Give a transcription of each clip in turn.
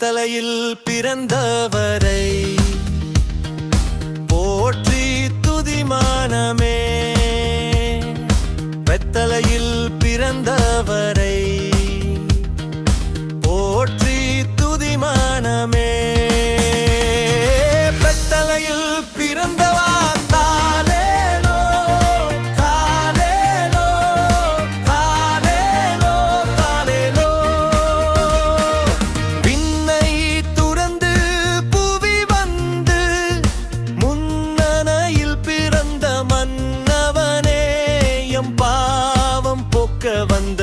தலையில் பிறந்தவரை போற்றி துதிமானமே வெத்தலையில் பிறந்தவரை வந்த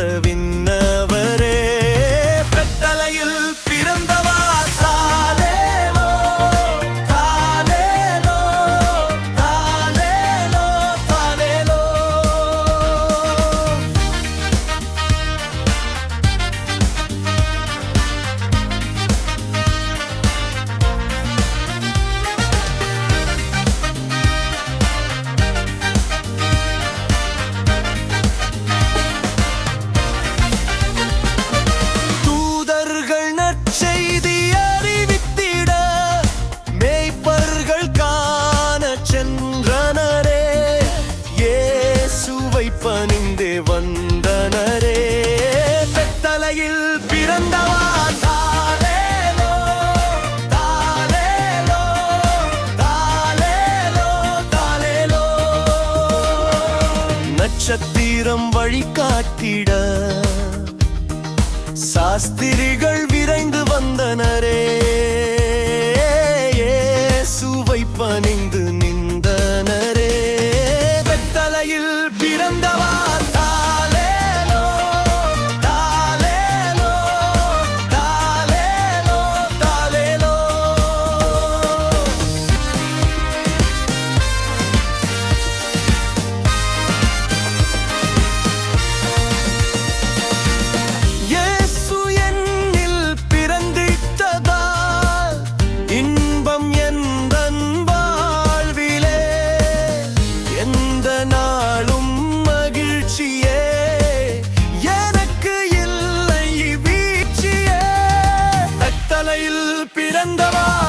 அணிந்தே வந்தனரே. பெத்தலையில் பிறந்தவா? நட்சத்திரம் வழிகாட்டிட. சாஸ்திரிகள் விரைந்து 連だわ